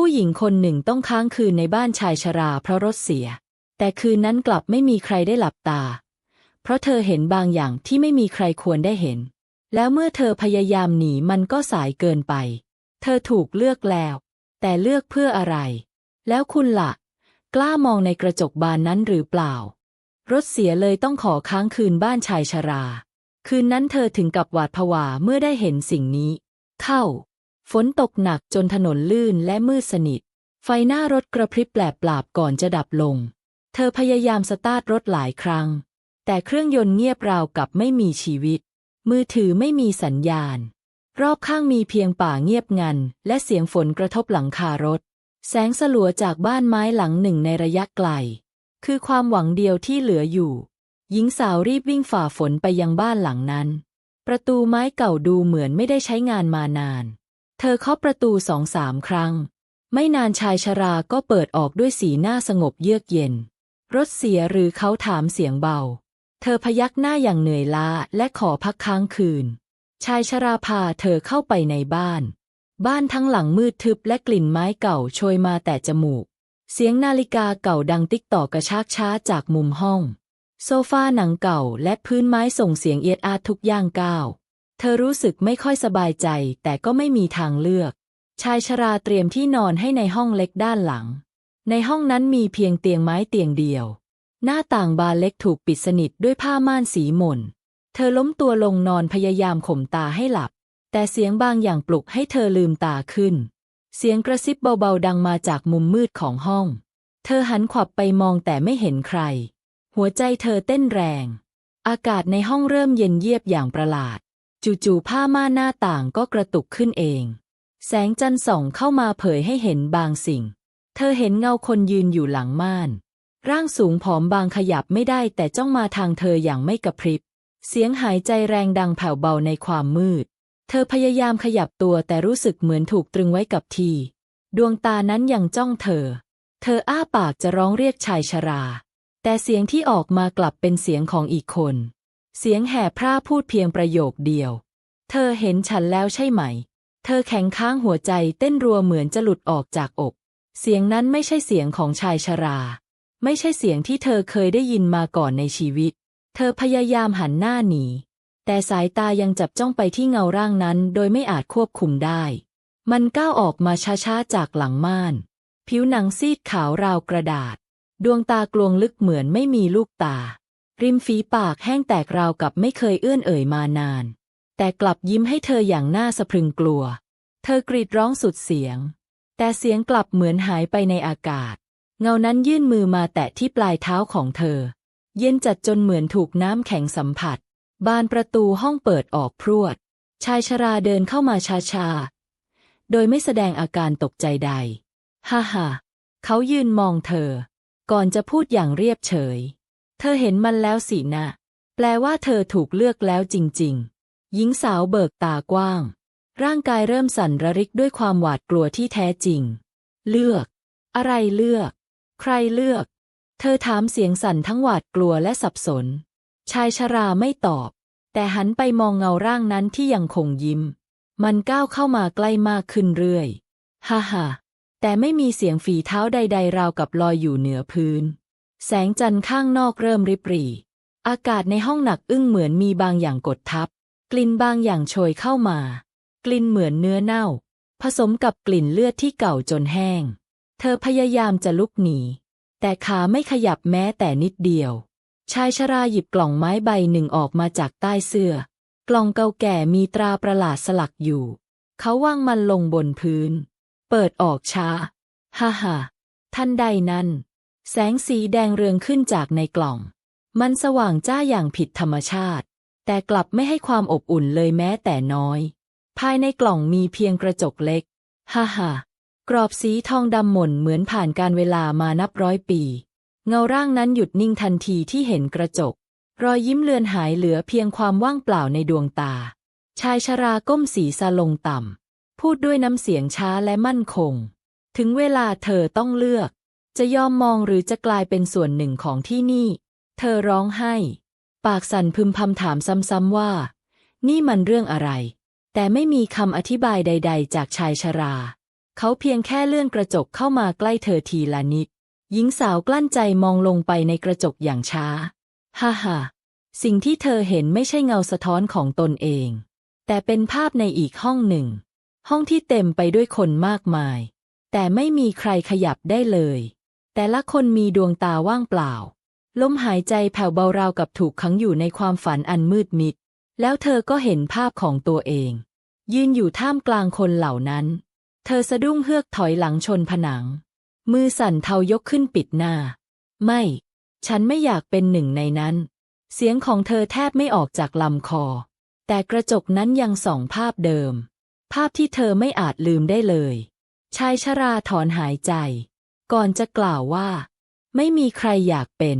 ผู้หญิงคนหนึ่งต้องค้างคืนในบ้านชายชราเพราะรถเสีย แต่คืนนั้นกลับไม่มีใครได้หลับตา เพราะเธอเห็นบางอย่างที่ไม่มีใครควรได้เห็น แล้วเมื่อเธอพยายามหนีมันก็สายเกินไป เธอถูกเลือกแล้ว แต่เลือกเพื่ออะไร แล้วคุณละ่ะ กล้ามองในกระจกบานนั้นหรือเปล่า รถเสียเลยต้องขอค้างคืนบ้านชายชรา คืนนั้นเธอถึงกับหวาดผวาเมื่อได้เห็นสิ่งนี้ เข้า ฝนตกหนักจนถนนลื่นและมืดสนิท ไฟหน้ารถกระพริบแปลบปลาบก่อนจะดับลง เธอพยายามสตาร์ทรถหลายครั้ง แต่เครื่องยนต์เงียบราวกับไม่มีชีวิต มือถือไม่มีสัญญาณ รอบข้างมีเพียงป่าเงียบงัน และเสียงฝนกระทบหลังคารถ แสงสลัวจากบ้านไม้หลังหนึ่งในระยะไกล คือความหวังเดียวที่เหลืออยู่ หญิงสาวรีบวิ่งฝ่าฝนไปยังบ้านหลังนั้น ประตูไม้เก่าดูเหมือนไม่ได้ใช้งานมานาน เธอเคาะประตูสองสามครั้ง ไม่นานชายชราก็เปิดออกด้วยสีหน้าสงบเยือกเย็น รถเสียหรือเขาถามเสียงเบา เธอพยักหน้าอย่างเหนื่อยล้าและขอพักค้างคืน ชายชราพาเธอเข้าไปในบ้าน บ้านทั้งหลังมืดทึบและกลิ่นไม้เก่าโชยมาแต่จมูก เสียงนาฬิกาเก่าดังติ๊กต่อกระชากช้าจากมุมห้อง โซฟาหนังเก่าและพื้นไม้ส่งเสียงเอียดอาร์ทุกย่างก้าว เธอรู้สึกไม่ค่อยสบายใจแต่ก็ไม่มีทางเลือก ชายชราเตรียมที่นอนให้ในห้องเล็กด้านหลัง ในห้องนั้นมีเพียงเตียงไม้เตียงเดียว หน้าต่างบานเล็กถูกปิดสนิทด้วยผ้าม่านสีหม่น เธอล้มตัวลงนอนพยายามข่มตาให้หลับ แต่เสียงบางอย่างปลุกให้เธอลืมตาขึ้น เสียงกระซิบเบาๆดังมาจากมุมมืดของห้อง เธอหันขวับไปมองแต่ไม่เห็นใคร หัวใจเธอเต้นแรง อากาศในห้องเริ่มเย็นเยียบอย่างประหลาด จู่ๆผ้าม่านหน้าต่างก็กระตุกขึ้นเอง แสงจันทร์ส่องเข้ามาเผยให้เห็นบางสิ่ง เธอเห็นเงาคนยืนอยู่หลังม่าน ร่างสูงผอมบางขยับไม่ได้แต่จ้องมาทางเธออย่างไม่กระพริบ เสียงหายใจแรงดังแผ่วเบาในความมืด เธอพยายามขยับตัวแต่รู้สึกเหมือนถูกตรึงไว้กับที่ดวงตานั้นยังจ้องเธอ เธออ้าปากจะร้องเรียกชายชรา แต่เสียงที่ออกมากลับเป็นเสียงของอีกคน เสียงแห่พร่าพูดเพียงประโยคเดียว เธอเห็นฉันแล้วใช่ไหม เธอแข็งค้างหัวใจเต้นรัวเหมือนจะหลุดออกจากอก เสียงนั้นไม่ใช่เสียงของชายชรา ไม่ใช่เสียงที่เธอเคยได้ยินมาก่อนในชีวิต เธอพยายามหันหน้าหนี แต่สายตายังจับจ้องไปที่เงาร่างนั้นโดยไม่อาจควบคุมได้ มันก้าวออกมาช้าๆจากหลังม่าน ผิวหนังซีดขาวราวกระดาษ ดวงตากลวงลึกเหมือนไม่มีลูกตา ริมฝีปากแห้งแตกราวกับไม่เคยเอื้อนเอ่ยมานาน แต่กลับยิ้มให้เธออย่างน่าสะพรึงกลัว เธอกรีดร้องสุดเสียง แต่เสียงกลับเหมือนหายไปในอากาศ เงานั้นยื่นมือมาแตะที่ปลายเท้าของเธอ เย็นจัดจนเหมือนถูกน้ำแข็งสัมผัส บานประตูห้องเปิดออกพรวด ชายชราเดินเข้ามาช้าๆ โดยไม่แสดงอาการตกใจใด ฮ่าฮ่าเขายืนมองเธอ ก่อนจะพูดอย่างเรียบเฉย เธอเห็นมันแล้วสินะ แปลว่าเธอถูกเลือกแล้วจริง ๆ หญิงสาวเบิกตากว้าง ร่างกายเริ่มสั่นระริกด้วยความหวาดกลัวที่แท้จริง เลือก อะไรเลือก ใครเลือก เธอถามเสียงสั่นทั้งหวาดกลัวและสับสน ชายชราไม่ตอบ แต่หันไปมองเงาร่างนั้นที่ยังคงยิ้ม มันก้าวเข้ามาใกล้มากขึ้นเรื่อย ฮ่าฮ่าแต่ไม่มีเสียงฝีเท้าใด ๆ ราวกับลอยอยู่เหนือพื้น แสงจันทร์ข้างนอกเริ่มริบหรี่ อากาศในห้องหนักอึ้งเหมือนมีบางอย่างกดทับ กลิ่นบางอย่างโชยเข้ามา กลิ่นเหมือนเนื้อเน่า ผสมกับกลิ่นเลือดที่เก่าจนแห้ง เธอพยายามจะลุกหนี แต่ขาไม่ขยับแม้แต่นิดเดียว ชายชราหยิบกล่องไม้ใบหนึ่งออกมาจากใต้เสื้อ กล่องเก่าแก่มีตราประหลาดสลักอยู่ เขาวางมันลงบนพื้น เปิดออกช้า ฮ่าฮ่าทันใดนั้น แสงสีแดงเรืองขึ้นจากในกล่อง มันสว่างจ้าอย่างผิดธรรมชาติ แต่กลับไม่ให้ความอบอุ่นเลยแม้แต่น้อย ภายในกล่องมีเพียงกระจกเล็ก ฮ่าฮ่ากรอบสีทองดำหม่นเหมือนผ่านการเวลามานับร้อยปี เงาร่างนั้นหยุดนิ่งทันทีที่เห็นกระจก รอยยิ้มเลือนหายเหลือเพียงความว่างเปล่าในดวงตา ชายชราก้มศีรษะลงต่ำพูดด้วยน้ำเสียงช้าและมั่นคง ถึงเวลาเธอต้องเลือก จะยอมมองหรือจะกลายเป็นส่วนหนึ่งของที่นี่ เธอร้องไห้ ปากสั่นพึมพำถามซ้ำๆว่า นี่มันเรื่องอะไร แต่ไม่มีคำอธิบายใด ๆ จากชายชรา เขาเพียงแค่เลื่อนกระจกเข้ามาใกล้เธอทีละนิด หญิงสาวกลั้นใจมองลงไปในกระจกอย่างช้า ฮ่าฮ่าสิ่งที่เธอเห็นไม่ใช่เงาสะท้อนของตนเอง แต่เป็นภาพในอีกห้องหนึ่ง ห้องที่เต็มไปด้วยคนมากมาย แต่ไม่มีใครขยับได้เลย แต่ละคนมีดวงตาว่างเปล่า ลมหายใจแผ่วเบาราวกับถูกขังอยู่ในความฝันอันมืดมิด แล้วเธอก็เห็นภาพของตัวเอง ยืนอยู่ท่ามกลางคนเหล่านั้น เธอสะดุ้งเฮือกถอยหลังชนผนัง มือสั่นเทายกขึ้นปิดหน้า ไม่ ฉันไม่อยากเป็นหนึ่งในนั้น เสียงของเธอแทบไม่ออกจากลำคอ แต่กระจกนั้นยังส่องภาพเดิม ภาพที่เธอไม่อาจลืมได้เลย ชายชราถอนหายใจ ก่อนจะกล่าวว่า ไม่มีใครอยากเป็น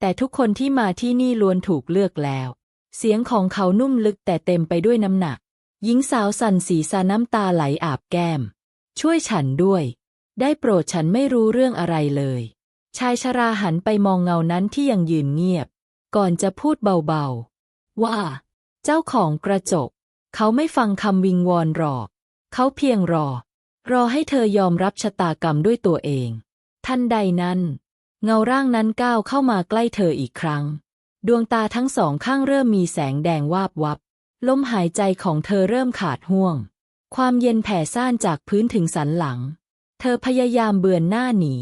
แต่ทุกคนที่มาที่นี่ล้วนถูกเลือกแล้ว เสียงของเขานุ่มลึกแต่เต็มไปด้วยน้ำหนัก หญิงสาวสั่นสีสาน้ำตาไหลอาบแก้ม ช่วยฉันด้วย ได้โปรดฉันไม่รู้เรื่องอะไรเลย ชายชราหันไปมองเงานั้นที่ยังยืนเงียบ ก่อนจะพูดเบาๆ ว่า เจ้าของกระจก เขาไม่ฟังคำวิงวอนหรอก เขาเพียงรอ รอให้เธอยอมรับชะตากรรมด้วยตัวเอง ทันใดนั้น เงาร่างนั้นก้าวเข้ามาใกล้เธออีกครั้ง ดวงตาทั้งสองข้างเริ่มมีแสงแดงวาบวับ ลมหายใจของเธอเริ่มขาดห่วง ความเย็นแผ่ซ่านจากพื้นถึงสันหลัง เธอพยายามเบือนหน้าหนี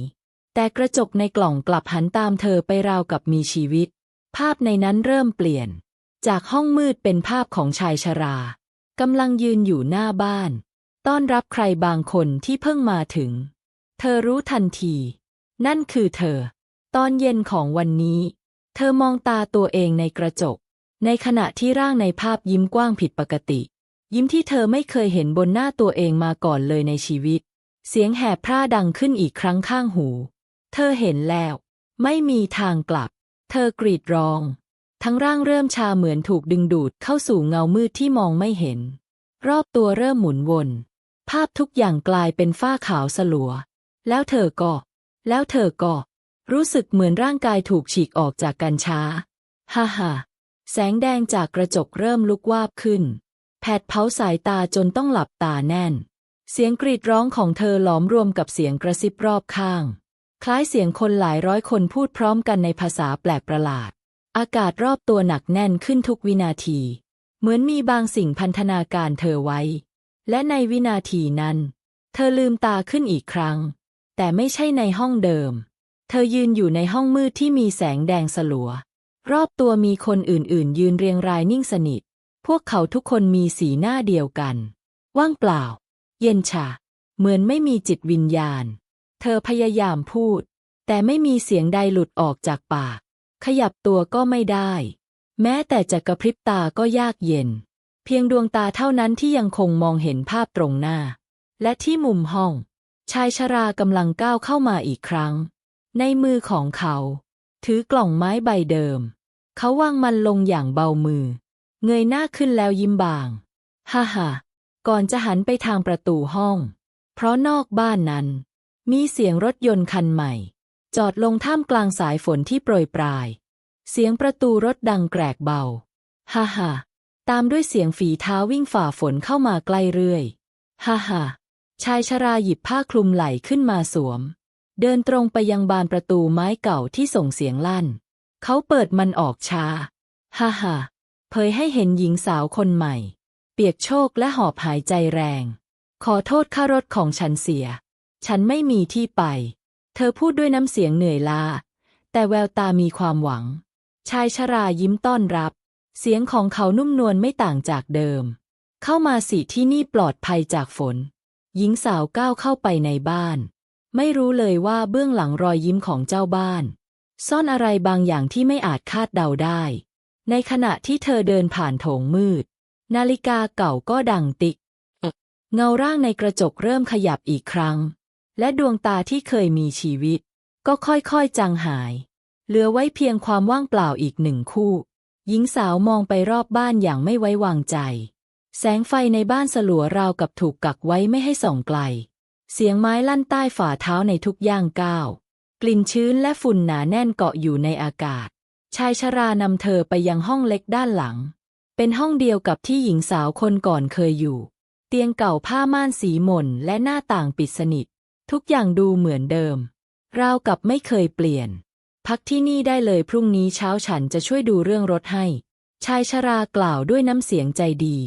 แต่กระจกในกล่องกลับหันตามเธอไปราวกับมีชีวิต ภาพในนั้นเริ่มเปลี่ยน จากห้องมืดเป็นภาพของชายชรากำลังยืนอยู่หน้าบ้าน ต้อนรับใครบางคนที่เพิ่งมาถึง เธอรู้ทันที นั่นคือเธอ ตอนเย็นของวันนี้ เธอมองตาตัวเองในกระจก ในขณะที่ร่างในภาพยิ้มกว้างผิดปกติ ยิ้มที่เธอไม่เคยเห็นบนหน้าตัวเองมาก่อนเลยในชีวิต เสียงแหบพร่าดังขึ้นอีกครั้งข้างหู เธอเห็นแล้ว ไม่มีทางกลับ เธอกรีดร้อง ทั้งร่างเริ่มชาเหมือนถูกดึงดูดเข้าสู่เงามืดที่มองไม่เห็น รอบตัวเริ่มหมุนวน ภาพทุกอย่างกลายเป็นฝ้าขาวสลัว แล้วเธอก็ แล้วเธอก็ รู้สึกเหมือนร่างกายถูกฉีกออกจากกันช้า ฮ่าฮ่าแสงแดงจากกระจกเริ่มลุกวาบขึ้น แผดเผาสายตาจนต้องหลับตาแน่น เสียงกรีดร้องของเธอหลอมรวมกับเสียงกระซิบรอบข้าง คล้ายเสียงคนหลายร้อยคนพูดพร้อมกันในภาษาแปลกประหลาด อากาศรอบตัวหนักแน่นขึ้นทุกวินาที เหมือนมีบางสิ่งพันธนาการเธอไว้ และในวินาทีนั้น เธอลืมตาขึ้นอีกครั้ง แต่ไม่ใช่ในห้องเดิม เธอยืนอยู่ในห้องมืดที่มีแสงแดงสลัว รอบตัวมีคนอื่นๆ ยืนเรียงรายนิ่งสนิท พวกเขาทุกคนมีสีหน้าเดียวกัน ว่างเปล่า เย็นชา เหมือนไม่มีจิตวิญญาณ เธอพยายามพูด แต่ไม่มีเสียงใดหลุดออกจากปาก ขยับตัวก็ไม่ได้ แม้แต่จะกระพริบตาก็ยากเย็น เพียงดวงตาเท่านั้นที่ยังคงมองเห็นภาพตรงหน้า และที่มุมห้อง ชายชรากำลังก้าวเข้ามาอีกครั้ง ในมือของเขา ถือกล่องไม้ใบเดิม เขาวางมันลงอย่างเบามือ เงยหน้าขึ้นแล้วยิ้มบาง ฮ่าฮ่าก่อนจะหันไปทางประตูห้อง เพราะนอกบ้านนั้น มีเสียงรถยนต์คันใหม่ จอดลงท่ามกลางสายฝนที่โปรยปลาย เสียงประตูรถดังแกรกเบา ฮ่าฮ่า ตามด้วยเสียงฝีเท้าวิ่งฝ่าฝนเข้ามาใกล้เรื่อย ฮ่าฮ่าชายชราหยิบผ้าคลุมไหล่ขึ้นมาสวม เดินตรงไปยังบานประตูไม้เก่าที่ส่งเสียงลั่น เขาเปิดมันออกช้า ฮ่าฮ่าเผยให้เห็นหญิงสาวคนใหม่ เปียกโชกและหอบหายใจแรง ขอโทษค่ารถของฉันเสีย ฉันไม่มีที่ไป เธอพูดด้วยน้ำเสียงเหนื่อยล้าแต่แววตามีความหวัง ชายชรายิ้มต้อนรับ เสียงของเขานุ่มนวลไม่ต่างจากเดิม เข้ามาสิที่นี่ปลอดภัยจากฝน หญิงสาวก้าวเข้าไปในบ้าน ไม่รู้เลยว่าเบื้องหลังรอยยิ้มของเจ้าบ้าน ซ่อนอะไรบางอย่างที่ไม่อาจคาดเดาได้ ในขณะที่เธอเดินผ่านโถงมืด นาฬิกาเก่าก็ดังติกเงาร่างในกระจกเริ่มขยับอีกครั้ง และดวงตาที่เคยมีชีวิต ก็ค่อยๆจางหาย เหลือไว้เพียงความว่างเปล่าอีกหนึ่งคู่ หญิงสาวมองไปรอบบ้านอย่างไม่ไว้วางใจ แสงไฟในบ้านสลัวราวกับถูกกักไว้ไม่ให้ส่องไกล เสียงไม้ลั่นใต้ฝ่าเท้าในทุกย่างก้าว กลิ่นชื้นและฝุ่นหนาแน่นเกาะอยู่ในอากาศ ชายชรานำเธอไปยังห้องเล็กด้านหลัง เป็นห้องเดียวกับที่หญิงสาวคนก่อนเคยอยู่ เตียงเก่าผ้าม่านสีหม่นและหน้าต่างปิดสนิท ทุกอย่างดูเหมือนเดิม ราวกับไม่เคยเปลี่ยน พักที่นี่ได้เลยพรุ่งนี้เช้าฉันจะช่วยดูเรื่องรถให้ ชายชรากล่าวด้วยน้ำเสียงใจดี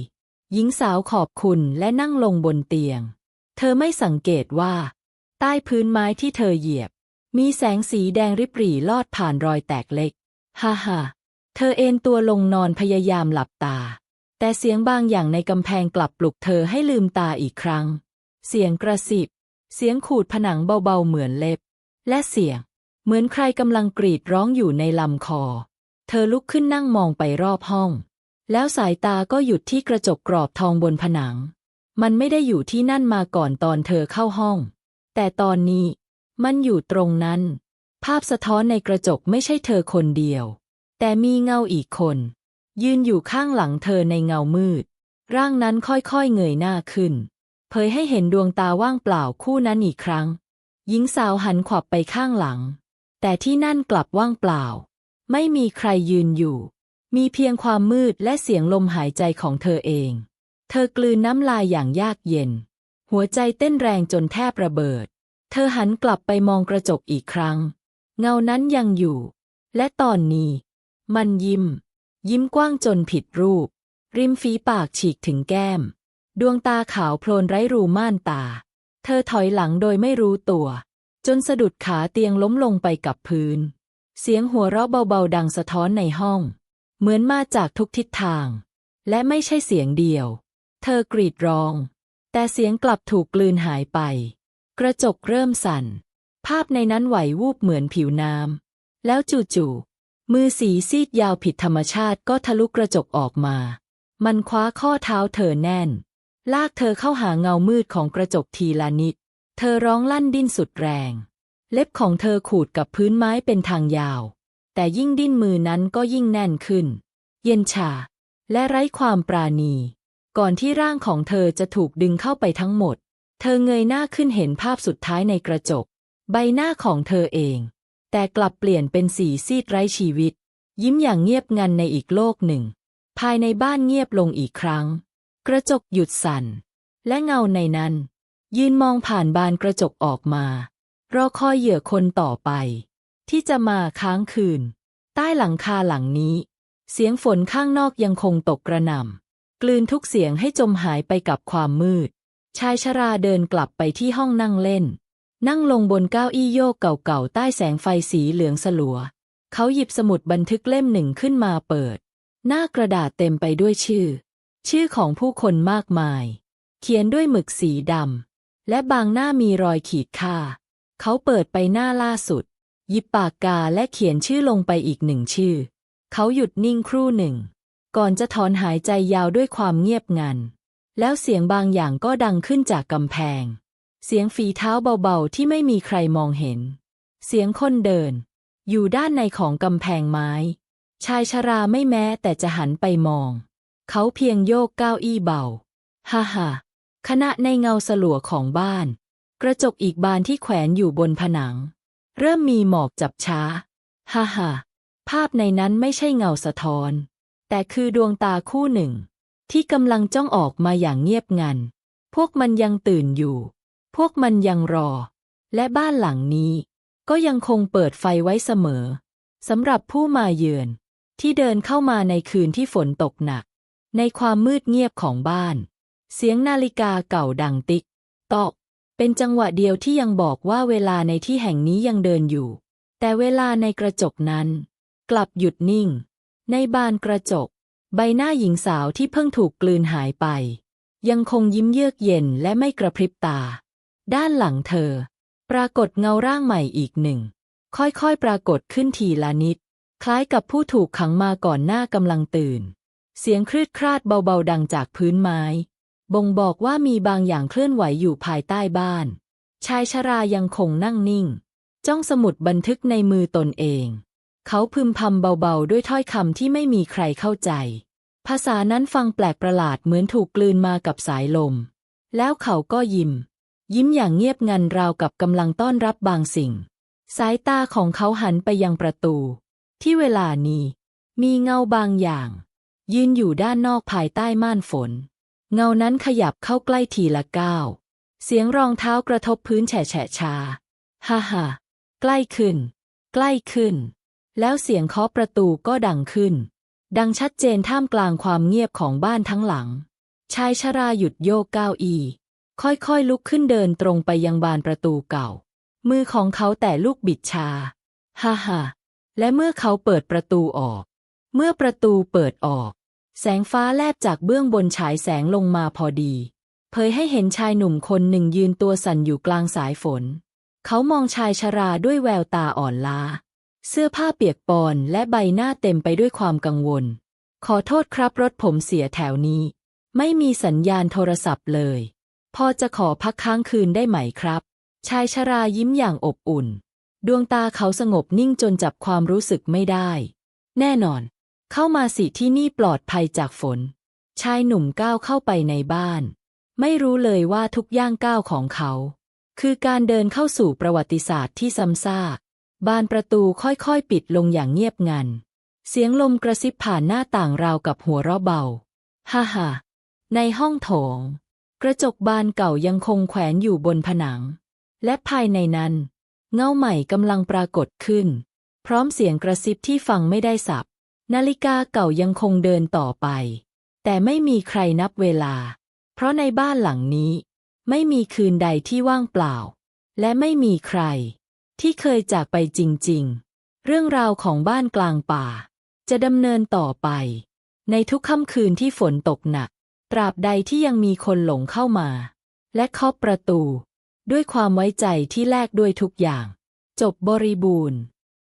หญิงสาวขอบคุณและนั่งลงบนเตียง เธอไม่สังเกตว่า ใต้พื้นไม้ที่เธอเหยียบ มีแสงสีแดงริบหรี่ลอดผ่านรอยแตกเล็ก ฮ่าฮ่าเธอเอนตัวลงนอนพยายามหลับตา แต่เสียงบางอย่างในกำแพงกลับปลุกเธอให้ลืมตาอีกครั้ง เสียงกระสิบ เสียงขูดผนังเบาๆเหมือนเล็บ และเสียง เหมือนใครกำลังกรีดร้องอยู่ในลำคอ เธอลุกขึ้นนั่งมองไปรอบห้อง แล้วสายตาก็หยุดที่กระจกกรอบทองบนผนัง มันไม่ได้อยู่ที่นั่นมาก่อนตอนเธอเข้าห้อง แต่ตอนนี้ มันอยู่ตรงนั้น ภาพสะท้อนในกระจกไม่ใช่เธอคนเดียว แต่มีเงาอีกคน ยืนอยู่ข้างหลังเธอในเงามืด ร่างนั้นค่อยๆเงยหน้าขึ้น เผยให้เห็นดวงตาว่างเปล่าคู่นั้นอีกครั้ง หญิงสาวหันขวับไปข้างหลัง แต่ที่นั่นกลับว่างเปล่า ไม่มีใครยืนอยู่ มีเพียงความมืดและเสียงลมหายใจของเธอเอง เธอกลืนน้ำลายอย่างยากเย็น หัวใจเต้นแรงจนแทบระเบิด เธอหันกลับไปมองกระจกอีกครั้ง เงานั้นยังอยู่ และตอนนี้ มันยิ้ม ยิ้มกว้างจนผิดรูป ริมฝีปากฉีกถึงแก้ม ดวงตาขาวโพลนไร้รูม่านตา เธอถอยหลังโดยไม่รู้ตัว จนสะดุดขาเตียงล้มลงไปกับพื้น เสียงหัวเราะเบาๆดังสะท้อนในห้อง เหมือนมาจากทุกทิศทาง และไม่ใช่เสียงเดียว เธอกรีดร้อง แต่เสียงกลับถูกกลืนหายไป กระจกเริ่มสั่น ภาพในนั้นไหววูบเหมือนผิวน้ำแล้วจู่ๆมือสีซีดยาวผิดธรรมชาติก็ทะลุกระจกออกมา มันคว้าข้อเท้าเธอแน่น ลากเธอเข้าหาเงามืดของกระจกทีละนิด เธอร้องลั่นดิ้นสุดแรง เล็บของเธอขูดกับพื้นไม้เป็นทางยาว แต่ยิ่งดิ้นมือนั้นก็ยิ่งแน่นขึ้น เย็นชา และไร้ความปราณี ก่อนที่ร่างของเธอจะถูกดึงเข้าไปทั้งหมด เธอเงยหน้าขึ้นเห็นภาพสุดท้ายในกระจก ใบหน้าของเธอเอง แต่กลับเปลี่ยนเป็นสีซีดไร้ชีวิต ยิ้มอย่างเงียบงันในอีกโลกหนึ่ง ภายในบ้านเงียบลงอีกครั้ง กระจกหยุดสั่น และเงาในนั้น ยืนมองผ่านบานกระจกออกมา รอคอยเหยื่อคนต่อไป ที่จะมาค้างคืน ใต้หลังคาหลังนี้ เสียงฝนข้างนอกยังคงตกกระหน่ำกลืนทุกเสียงให้จมหายไปกับความมืด ชายชราเดินกลับไปที่ห้องนั่งเล่น นั่งลงบนเก้าอี้โยกเก่าๆใต้แสงไฟสีเหลืองสลัว เขาหยิบสมุดบันทึกเล่มหนึ่งขึ้นมาเปิด หน้ากระดาษเต็มไปด้วยชื่อ ชื่อของผู้คนมากมาย เขียนด้วยหมึกสีดำ และบางหน้ามีรอยขีดค่า เขาเปิดไปหน้าล่าสุดหยิบปากกาและเขียนชื่อลงไปอีกหนึ่งชื่อ เขาหยุดนิ่งครู่หนึ่ง ก่อนจะถอนหายใจยาวด้วยความเงียบงัน แล้วเสียงบางอย่างก็ดังขึ้นจากกำแพง เสียงฝีเท้าเบาๆที่ไม่มีใครมองเห็น เสียงคนเดิน อยู่ด้านในของกำแพงไม้ ชายชราไม่แม้แต่จะหันไปมอง เขาเพียงโยกเก้าอี้เบา ฮ่าฮ่า ขณะในเงาสลัวของบ้าน กระจกอีกบานที่แขวนอยู่บนผนัง เริ่มมีหมอกจับช้า ฮ่าฮ่าภาพในนั้นไม่ใช่เงาสะท้อน แต่คือดวงตาคู่หนึ่ง ที่กำลังจ้องออกมาอย่างเงียบงัน พวกมันยังตื่นอยู่ พวกมันยังรอ และบ้านหลังนี้ ก็ยังคงเปิดไฟไว้เสมอสำหรับผู้มาเยือน ที่เดินเข้ามาในคืนที่ฝนตกหนัก ในความมืดเงียบของบ้าน เสียงนาฬิกาเก่าดังติ๊กตอก เป็นจังหวะเดียวที่ยังบอกว่าเวลาในที่แห่งนี้ยังเดินอยู่ แต่เวลาในกระจกนั้น กลับหยุดนิ่ง ในบานกระจก ใบหน้าหญิงสาวที่เพิ่งถูกกลืนหายไป ยังคงยิ้มเยือกเย็นและไม่กระพริบตา ด้านหลังเธอ ปรากฏเงาร่างใหม่อีกหนึ่ง ค่อยๆ ปรากฏขึ้นทีละนิด คล้ายกับผู้ถูกขังมาก่อนหน้ากำลังตื่น เสียงคลืดคลาดเบาๆดังจากพื้นไม้ บ่งบอกว่ามีบางอย่างเคลื่อนไหวอยู่ภายใต้บ้าน ชายชรายังคงนั่งนิ่ง จ้องสมุดบันทึกในมือตนเอง เขาพึมพำเบาๆ ด้วยถ้อยคำที่ไม่มีใครเข้าใจ ภาษานั้นฟังแปลกประหลาดเหมือนถูกกลืนมากับสายลม แล้วเขาก็ยิ้ม ยิ้มอย่างเงียบงันราวกับกำลังต้อนรับบางสิ่ง สายตาของเขาหันไปยังประตู ที่เวลานี้ มีเงาบางอย่าง ยืนอยู่ด้านนอกภายใต้ม่านฝน เงานั้นขยับเข้าใกล้ทีละก้าว เสียงรองเท้ากระทบพื้นแฉะแฉะชา ฮ่าฮ่าใกล้ขึ้น ใกล้ขึ้น แล้วเสียงเคาะประตูก็ดังขึ้น ดังชัดเจนท่ามกลางความเงียบของบ้านทั้งหลัง ชายชราหยุดโยกก้าวอี ค่อยๆลุกขึ้นเดินตรงไปยังบานประตูเก่า มือของเขาแต่ลูกบิดชา ฮ่าฮ่าและเมื่อเขาเปิดประตูออก เมื่อประตูเปิดออก แสงฟ้าแลบจากเบื้องบนฉายแสงลงมาพอดี เผยให้เห็นชายหนุ่มคนหนึ่งยืนตัวสั่นอยู่กลางสายฝน เขามองชายชราด้วยแววตาอ่อนล้า เสื้อผ้าเปียกปอนและใบหน้าเต็มไปด้วยความกังวล ขอโทษครับรถผมเสียแถวนี้ ไม่มีสัญญาณโทรศัพท์เลย พอจะขอพักค้างคืนได้ไหมครับ ชายชรายิ้มอย่างอบอุ่น ดวงตาเขาสงบนิ่งจนจับความรู้สึกไม่ได้ แน่นอน เข้ามาสิที่นี่ปลอดภัยจากฝน ชายหนุ่มก้าวเข้าไปในบ้าน ไม่รู้เลยว่าทุกย่างก้าวของเขา คือการเดินเข้าสู่ประวัติศาสตร์ที่ซ้ำซากบานประตูค่อยๆ ปิดลงอย่างเงียบงัน เสียงลมกระซิบผ่านหน้าต่างราวกับหัวเราะเบา ฮ่าฮ่าในห้องโถง กระจกบานเก่ายังคงแขวนอยู่บนผนัง และภายในนั้น เงาใหม่กำลังปรากฏขึ้น พร้อมเสียงกระซิบที่ฟังไม่ได้สับ นาฬิกาเก่ายังคงเดินต่อไป แต่ไม่มีใครนับเวลา เพราะในบ้านหลังนี้ ไม่มีคืนใดที่ว่างเปล่า และไม่มีใคร ที่เคยจากไปจริง ๆ เรื่องราวของบ้านกลางป่า จะดำเนินต่อไป ในทุกค่ำคืนที่ฝนตกหนัก ตราบใดที่ยังมีคนหลงเข้ามา และเคาะประตู ด้วยความไว้ใจที่แลกด้วยทุกอย่าง จบบริบูรณ์